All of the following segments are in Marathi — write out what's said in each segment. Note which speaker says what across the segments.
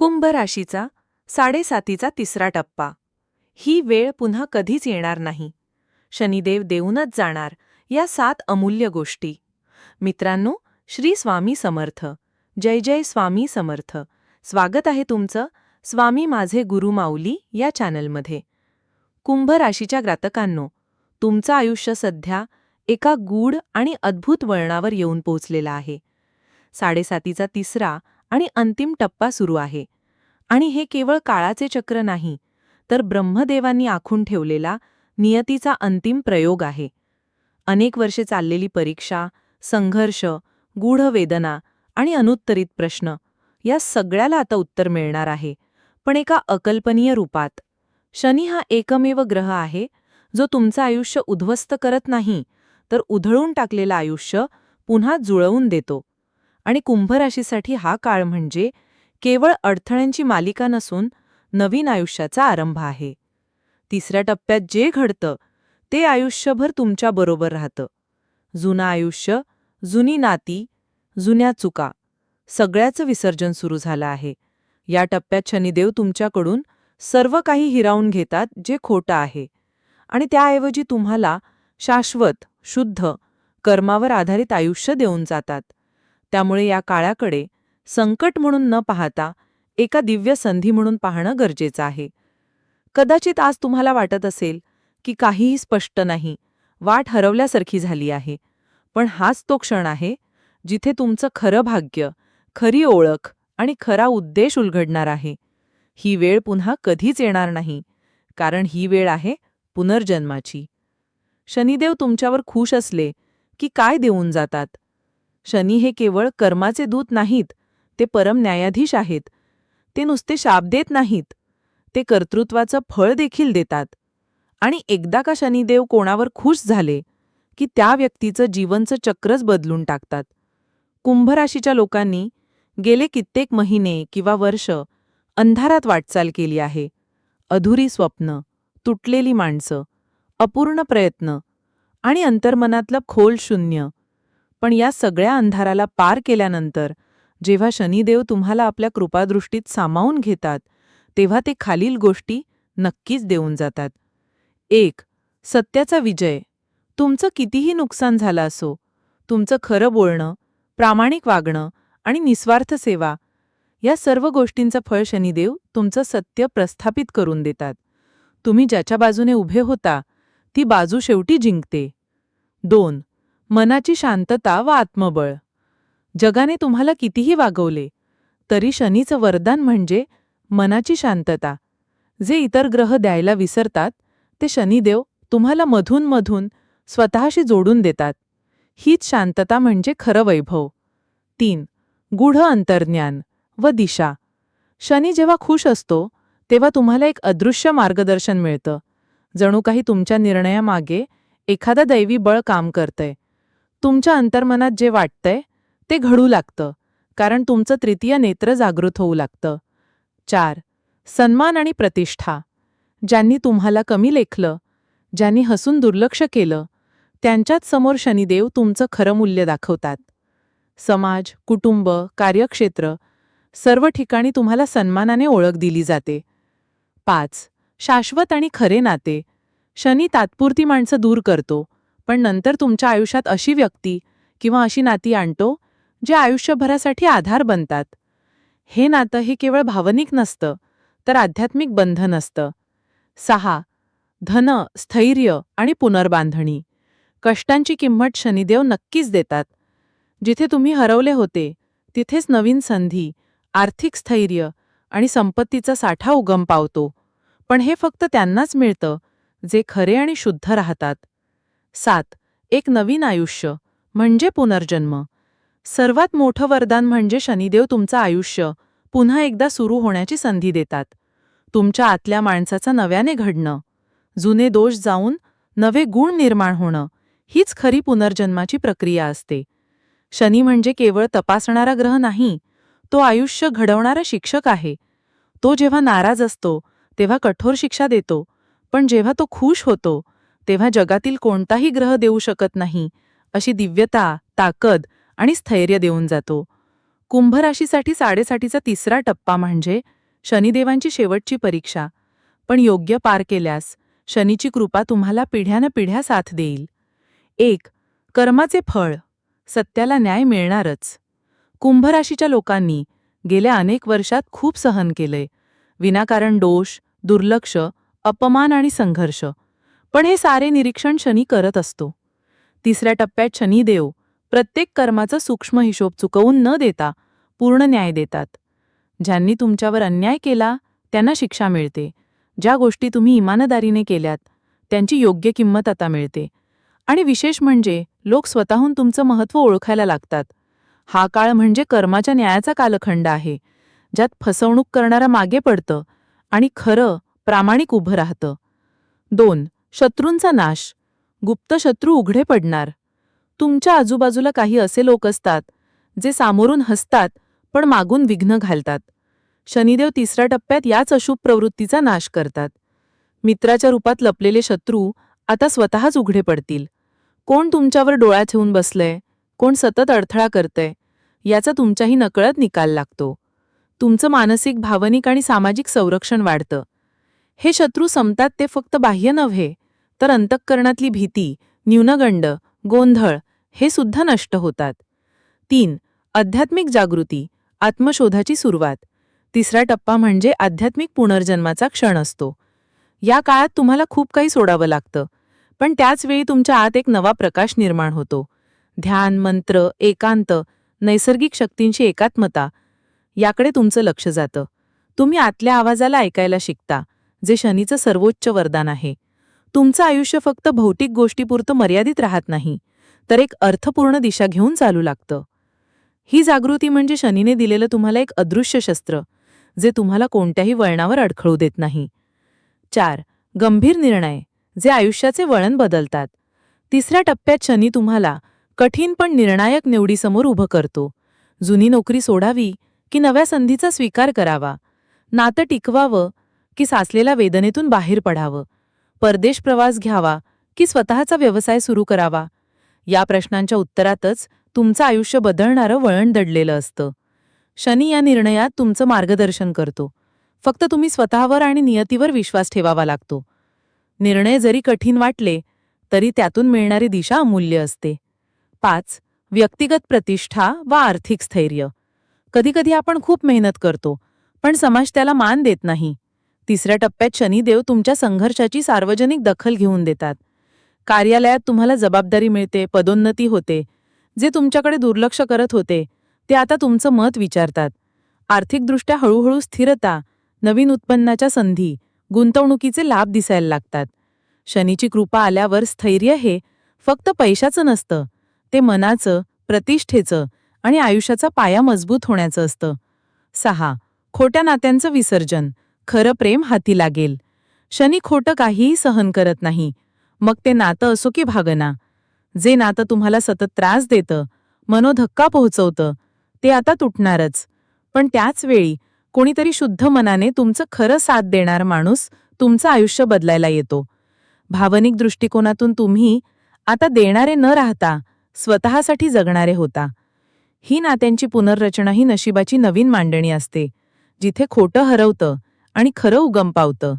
Speaker 1: कुंभ राशीचा साडेसातीचा तिसरा टप्पा. ही वेळ पुन्हा कधीच येणार नाही. शनिदेव देऊनच जाणार या सात अमूल्य गोष्टी. मित्रांनो श्री स्वामी समर्थ. जय जय स्वामी समर्थ. स्वागत आहे तुमचं स्वामी माझे गुरु माऊली या चॅनलमध्ये. कुंभ राशीच्या ग्रातकांनो तुमचं आयुष्य सध्या एका गूढ आणि अद्भुत वळणावर येऊन पोचलेलं आहे. साडेसातीचा तिसरा आणि अंतिम टप्पा सुरू आहे. आणि हे केवळ काळाचे चक्र नाही तर ब्रह्मदेवांनी आखून ठेवलेला नियतीचा अंतिम प्रयोग आहे. अनेक वर्षे चाललेली परीक्षा संघर्ष गूढ वेदना आणि अनुत्तरित प्रश्न या सगळ्याला आता उत्तर मिळणार आहे पण एका अकल्पनीय रूपात. शनी हा एकमेव ग्रह आहे जो तुमचं आयुष्य उद्ध्वस्त करत नाही तर उधळून टाकलेलं आयुष्य पुन्हा जुळवून देतो. आणि कुंभराशीसाठी हा काळ म्हणजे केवळ अडथळ्यांची मालिका नसून नवीन आयुष्याचा आरंभ आहे. तिसऱ्या टप्प्यात जे घडतं ते आयुष्यभर तुमच्याबरोबर राहतं. जुनं आयुष्य जुनी नाती जुन्या चुका सगळ्याचं विसर्जन सुरू झालं आहे. या टप्प्यात शनिदेव तुमच्याकडून सर्व काही हिरावून घेतात जे खोटं आहे. आणि त्याऐवजी तुम्हाला शाश्वत शुद्ध कर्मावर आधारित आयुष्य देऊन जातात. त्यामुळे या काळाकडे संकट म्हणून न पाहता एका दिव्य संधी म्हणून पाहणं गरजेचं आहे. कदाचित आज तुम्हाला वाटत असेल की काहीही स्पष्ट नाही वाट हरवल्यासारखी झाली आहे पण हाच तो क्षण आहे जिथे तुमचं खरं भाग्य खरी ओळख आणि खरा उद्देश उलगडणार आहे. ही वेळ पुन्हा कधीच येणार नाही कारण ही वेळ आहे पुनर्जन्माची. शनिदेव तुमच्यावर खुश असले की काय देऊन जातात? शनी हे केवळ कर्माचे दूत नाहीत ते परम न्यायाधीश आहेत. ते नुसते शाप देत नाहीत ते कर्तृत्वाचं फळ देखील देतात. आणि एकदा का शनिदेव कोणावर खुश झाले की त्या व्यक्तीचं जीवनचं चक्रच बदलून टाकतात. कुंभराशीच्या लोकांनी गेले कित्येक महिने किंवा वर्ष अंधारात वाटचाल केली आहे. अधुरी स्वप्न तुटलेली माणसं अपूर्ण प्रयत्न आणि अंतर्मनातलं खोल शून्य पण या सगळ्या अंधाराला पार केल्यानंतर जेव्हा शनिदेव तुम्हाला आपल्या कृपादृष्टीत सामावून घेतात तेव्हा ते खालील गोष्टी नक्कीच देऊन जातात. एक सत्याचा विजय. तुमचं कितीही नुकसान झालं असो तुमचं खरं बोलणं प्रामाणिक वागणं आणि निस्वार्थ सेवा या सर्व गोष्टींचं फळ शनिदेव तुमचं सत्य प्रस्थापित करून देतात. तुम्ही ज्याच्या बाजूने उभे होता ती बाजू शेवटी जिंकते. दोन मनाची शांतता व आत्मबळ. जगाने तुम्हाला कितीही वागवले तरी शनीचं वरदान म्हणजे मनाची शांतता. जे इतर ग्रह द्यायला विसरतात ते शनिदेव तुम्हाला मधून मधून स्वतःशी जोडून देतात. हीच शांतता म्हणजे खरं वैभव. तीन गूढ अंतर्ज्ञान व दिशा. शनी जेव्हा खुश असतो तेव्हा तुम्हाला एक अदृश्य मार्गदर्शन मिळतं. जणू काही तुमच्या निर्णयामागे एखादा दैवी बळ काम करतंय. तुमच्या अंतर्मनात जे वाटतंय ते घडू लागतं कारण तुमचं तृतीय नेत्र जागृत होऊ लागतं. चार सन्मान आणि प्रतिष्ठा. ज्यांनी तुम्हाला कमी लेखलं ज्यांनी हसून दुर्लक्ष केलं त्यांच्याच समोर शनिदेव तुमचं खरं मूल्य दाखवतात. समाज कुटुंब कार्यक्षेत्र सर्व ठिकाणी तुम्हाला सन्मानाने ओळख दिली जाते. पाच शाश्वत आणि खरे नाते. शनी तात्पुरती माणसं दूर करतो पण नंतर तुमच्या आयुष्यात अशी व्यक्ती किंवा अशी नाती आणतो जे आयुष्यभरासाठी आधार बनतात. हे नातं हे केवळ भावनिक नसतं तर आध्यात्मिक बंधन असतं. सहा. धन स्थैर्य आणि पुनर्बांधणी. कष्टांची किंमत शनिदेव नक्कीच देतात. जिथे तुम्ही हरवले होते तिथेच नवीन संधी आर्थिक स्थैर्य आणि संपत्तीचा साठा उगम पावतो. पण हे फक्त त्यांनाच मिळतं जे खरे आणि शुद्ध राहतात. सात. एक नवीन आयुष्य म्हणजे पुनर्जन्म. सर्वात मोठं वरदान म्हणजे शनिदेव तुमचं आयुष्य पुन्हा एकदा सुरू होण्याची संधी देतात. तुमच्या आतल्या माणसाचं नव्याने घडणं. जुने दोष जाऊन नवे गुण निर्माण होणं हीच खरी पुनर्जन्माची प्रक्रिया असते. शनी म्हणजे केवळ तपासणारा ग्रह नाही तो आयुष्य घडवणारा शिक्षक आहे. तो जेव्हा नाराज असतो तेव्हा कठोर शिक्षा देतो पण जेव्हा तो खुश होतो तेव्हा जगातील कोणताही ग्रह देऊ शकत नाही अशी दिव्यता ताकद आणि स्थैर्य देऊन जातो. कुंभराशीसाठी साडेसाठीचा तिसरा टप्पा म्हणजे शनिदेवांची शेवटची परीक्षा. पण योग्य पार केल्यास शनीची कृपा तुम्हाला पिढ्यानपिढ्या साथ देईल. एक कर्माचे फळ. सत्याला न्याय मिळणारच. कुंभराशीच्या लोकांनी गेल्या अनेक वर्षात खूप सहन केलंय. विनाकारण दोष दुर्लक्ष अपमान आणि संघर्ष. पण हे सारे निरीक्षण शनी करत असतो. तिसऱ्या टप्प्यात शनिदेव प्रत्येक कर्माचा सूक्ष्म हिशोब चुकवून न देता पूर्ण न्याय देतात. ज्यांनी तुमच्यावर अन्याय केला त्यांना शिक्षा मिळते. ज्या गोष्टी तुम्ही इमानदारीने केल्यात त्यांची योग्य किंमत आता मिळते. आणि विशेष म्हणजे लोक स्वतःहून तुमचं महत्त्व ओळखायला लागतात. हा काळ म्हणजे कर्माच्या न्यायाचा कालखंड आहे ज्यात फसवणूक करणारा मागे पडतं आणि खरं प्रामाणिक उभं राहतं. दोन शत्रूंचा नाश. गुप्त शत्रू उघडे पडणार. तुमच्या आजूबाजूला काही असे लोक असतात जे सामोरून हसतात पण मागून विघ्न घालतात. शनिदेव तिसऱ्या टप्प्यात याच अशुभ प्रवृत्तीचा नाश करतात. मित्राच्या रूपात लपलेले शत्रू आता स्वतःच उघडे पडतील. कोण तुमच्यावर डोळा ठेवून बसलंय? कोण सतत अडथळा करतंय? याचा तुमच्याही नकळत निकाल लागतो. तुमचं मानसिक भावनिक आणि सामाजिक संरक्षण वाढतं. हे शत्रू संपतात ते फक्त बाह्य नव्हे तर अंतःकरणातली भीती न्यूनगंड गोंधळ हे सुद्धा नष्ट होतात. तीन आध्यात्मिक जागृती आत्मशोधाची सुरुवात. तिसरा टप्पा म्हणजे आध्यात्मिक पुनर्जन्माचा क्षण असतो. या काळात तुम्हाला खूप काही सोडावं लागतं पण त्याच वेळी तुमच्या आत एक नवा प्रकाश निर्माण होतो. ध्यान मंत्र एकांत नैसर्गिक शक्तींची एकात्मता याकडे तुमचं लक्ष जातं. तुम्ही आतल्या आवाजाला ऐकायला शिकता जे शनीचं सर्वोच्च वरदान आहे. तुमचं आयुष्य फक्त भौतिक गोष्टीपुरतं मर्यादित राहत नाही तर एक अर्थपूर्ण दिशा घेऊन चालू लागतं. ही जागृती म्हणजे शनीने दिलेलं तुम्हाला एक अदृश्य शस्त्र जे तुम्हाला कोणत्याही वळणावर अडखळू देत नाही. चार गंभीर निर्णय जे आयुष्याचे वळण बदलतात. तिसऱ्या टप्प्यात शनी तुम्हाला कठीण पण निर्णायक निवडीसमोर उभं करतो. जुनी नोकरी सोडावी की नव्या संधीचा स्वीकार करावा? नातं टिकवावं की साचलेल्या वेदनेतून बाहेर पडावं? परदेश प्रवास घ्यावा की स्वतःचा व्यवसाय सुरू करावा? या प्रश्नांच्या उत्तरातच तुमचं आयुष्य बदलणारं वळण दडलेलं असतं. शनी या निर्णयात तुमचं मार्गदर्शन करतो. फक्त तुम्ही स्वतःवर आणि नियतीवर विश्वास ठेवावा लागतो. निर्णय जरी कठीण वाटले तरी त्यातून मिळणारी दिशा अमूल्य असते. पाच व्यक्तिगत प्रतिष्ठा वा आर्थिक स्थैर्य. कधीकधी आपण खूप मेहनत करतो पण समाज त्याला मान देत नाही. तिसऱ्या टप्प्यात शनिदेव तुमच्या संघर्षाची सार्वजनिक दखल घेऊन देतात. कार्यालयात तुम्हाला जबाबदारी मिळते पदोन्नती होते जे तुमच्याकडे दुर्लक्ष करत होते ते आता तुमचं मत विचारतात. आर्थिकदृष्ट्या हळूहळू स्थिरता नवीन उत्पन्नाच्या संधी गुंतवणुकीचे लाभ दिसायला लागतात. शनीची कृपा आल्यावर स्थैर्य हे फक्त पैशाचं नसतं ते मनाचं प्रतिष्ठेचं आणि आयुष्याचा पाया मजबूत होण्याचं असतं. सहा. खोट्या नात्यांचं विसर्जन. खरं प्रेम हाती लागेल. शनी खोटं काहीही सहन करत नाही. मग ते नातं असो की भागना. जे नातं तुम्हाला सतत त्रास देतं मनोधक्का पोहोचवतं ते आता तुटणारच. पण त्याच वेळी कोणीतरी शुद्ध मनाने तुमचं खरं साथ देणार माणूस तुमचं आयुष्य बदलायला येतो. भावनिक दृष्टिकोनातून तुम्ही आता देणारे न राहता स्वतःसाठी जगणारे होता. ही नात्यांची पुनर्रचना ही नशिबाची नवीन मांडणी असते. जिथे खोटं हरवतं आणि खरं उगम पावतं.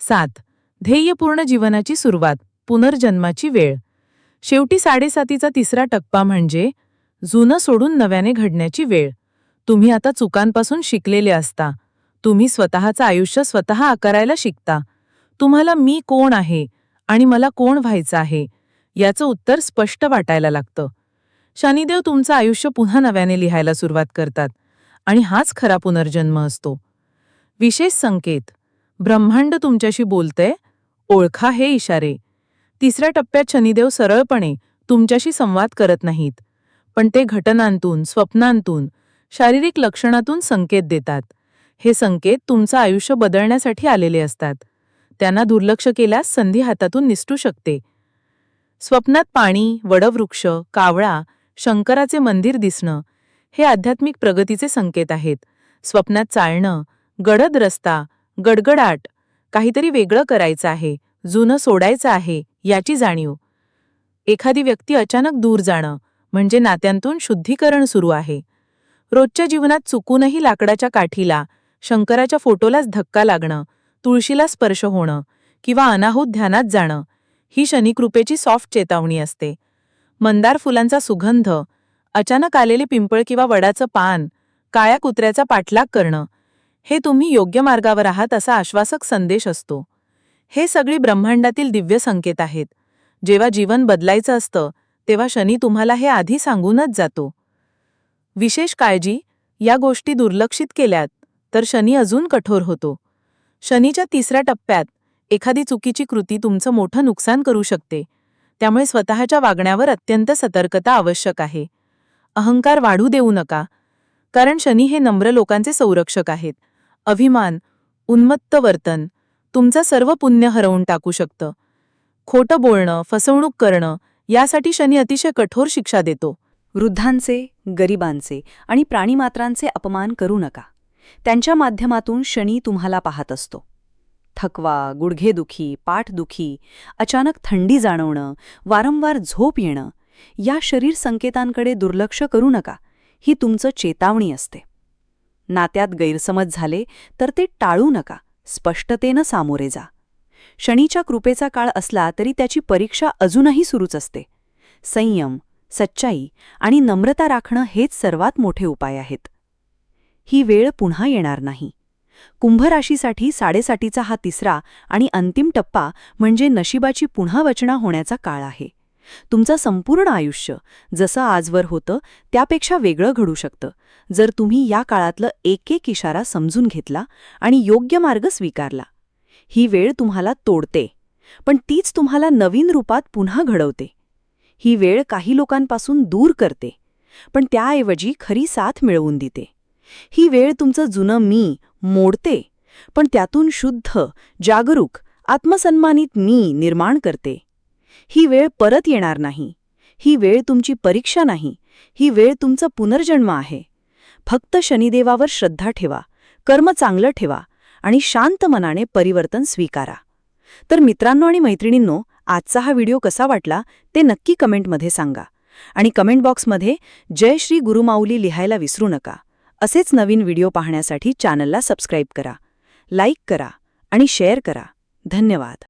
Speaker 1: सात. ध्येयपूर्ण जीवनाची सुरुवात पुनर्जन्माची वेळ. शेवटी साडेसातीचा तिसरा टप्पा म्हणजे जुनं सोडून नव्याने घडण्याची वेळ. तुम्ही आता चुकांपासून शिकलेले असता. तुम्ही स्वतःचं आयुष्य स्वतः आकारायला शिकता. तुम्हाला मी कोण आहे? आणि मला कोण व्हायचं आहे? याचं उत्तर स्पष्ट वाटायला लागतं. शनिदेव तुमचं आयुष्य पुन्हा नव्याने लिहायला सुरुवात करतात. आणि हाच खरा पुनर्जन्म असतो. विशेष संकेत. ब्रह्मांड तुमच्याशी बोलतंय. ओळखा हे इशारे. तिसऱ्या टप्प्यात शनिदेव सरळपणे तुमच्याशी संवाद करत नाहीत. पण ते घटनांतून स्वप्नांतून शारीरिक लक्षणातून संकेत देतात. हे संकेत तुमचं आयुष्य बदलण्यासाठी आलेले असतात. त्यांना दुर्लक्ष केल्यास संधी हातातून निसटू शकते. स्वप्नात पाणी वडवृक्ष कावळा शंकराचे मंदिर दिसणं हे आध्यात्मिक प्रगतीचे संकेत आहेत. स्वप्नात चालणं गडद रस्ता गडगडाट काहीतरी वेगळं करायचं आहे जुनं सोडायचं आहे याची जाणीव. एखादी व्यक्ती अचानक दूर जाणं म्हणजे नात्यांतून शुद्धीकरण सुरू आहे. रोजच्या जीवनात चुकूनही लाकडाच्या काठीला शंकराच्या फोटोलाच धक्का लागणं तुळशीला स्पर्श होणं किंवा अनाहूत ध्यानात जाणं ही शनिकृपेची सॉफ्ट चेतावणी असते. मंदार फुलांचा सुगंध अचानक आलेले पिंपळ किंवा वडाचं पान काळ्या कुत्र्याचा पाठलाग करणं हे तुम्ही योग्य मार्गावर आहात असा आश्वासक संदेश असतो. हे सगळी ब्रह्मांडातील दिव्य संकेत आहेत. जेव्हा जीवन बदलायचं असतं तेव्हा शनी तुम्हाला हे आधी सांगूनच जातो. विशेष काळजी या गोष्टी दुर्लक्षित केल्यात तर शनी अजून कठोर होतो. शनीच्या तिसऱ्या टप्प्यात एखादी चुकीची कृती तुमचं मोठं नुकसान करू शकते. त्यामुळे स्वतःच्या वागण्यावर अत्यंत सतर्कता आवश्यक आहे. अहंकार वाढू देऊ नका कारण शनी हे नम्र लोकांचे संरक्षक आहेत. अभिमान उन्मत्त वर्तन तुमचं सर्व पुण्य हरवून टाकू शकतं. खोटं बोलणं फसवणूक करणं यासाठी शनी अतिशय कठोर शिक्षा देतो.
Speaker 2: वृद्धांचे गरिबांचे आणि प्राणीमात्रांचे अपमान करू नका. त्यांच्या माध्यमातून शनी तुम्हाला पाहत असतो. थकवा गुडघेदुखी पाठदुखी अचानक थंडी जाणवणं वारंवार झोप येणं या शरीर संकेतांकडे दुर्लक्ष करू नका. ही तुमचं चेतावणी असते. नात्यात गैरसमज झाले तर ते टाळू नका. स्पष्टतेनं सामोरे जा. शनीच्या कृपेचा काळ असला तरी त्याची परीक्षा अजूनही सुरूच असते. संयम सच्चाई आणि नम्रता राखणं हेच सर्वात मोठे उपाय आहेत. ही वेळ पुन्हा येणार नाही. कुंभ राशीसाठी हा तिसरा आणि अंतिम टप्पा म्हणजे नशिबाची पुन्हा वचना होण्याचा काळ आहे. तुमचं संपूर्ण आयुष्य जसं आजवर होतं त्यापेक्षा वेगळं घडू शकतं. जर तुम्ही या काळातलं एक एक इशारा समजून घेतला आणि योग्य मार्ग स्वीकारला ही वेळ तुम्हाला तोडते. पण तीच तुम्हाला नवीन रूपात पुन्हा घडवते. ही वेळ काही लोकांपासून दूर करते पण त्याऐवजी खरी साथ मिळवून देते. ही वेळ तुमचं जुनं मी मोडते पण त्यातून शुद्ध जागरूक आत्मसन्मानित मी निर्माण करते. ही वेळ परत येणार नाही. ही वेळ तुमची परीक्षा नाही. ही वेळ तुमचं पुनर्जन्म आहे. फक्त शनिदेवावर श्रद्धा ठेवा. कर्म चांगलं ठेवा आणि शांत मनाने परिवर्तन स्वीकारा. तर मित्रांनो आणि मैत्रिणींनो आजचा हा व्हिडिओ कसा वाटला ते नक्की कमेंटमध्ये सांगा. आणि कमेंट बॉक्समध्ये जय श्री गुरुमाऊली लिहायला विसरू नका. असेच नवीन व्हिडिओ पाहण्यासाठी चॅनलला सबस्क्राईब करा. लाईक करा आणि शेअर करा. धन्यवाद.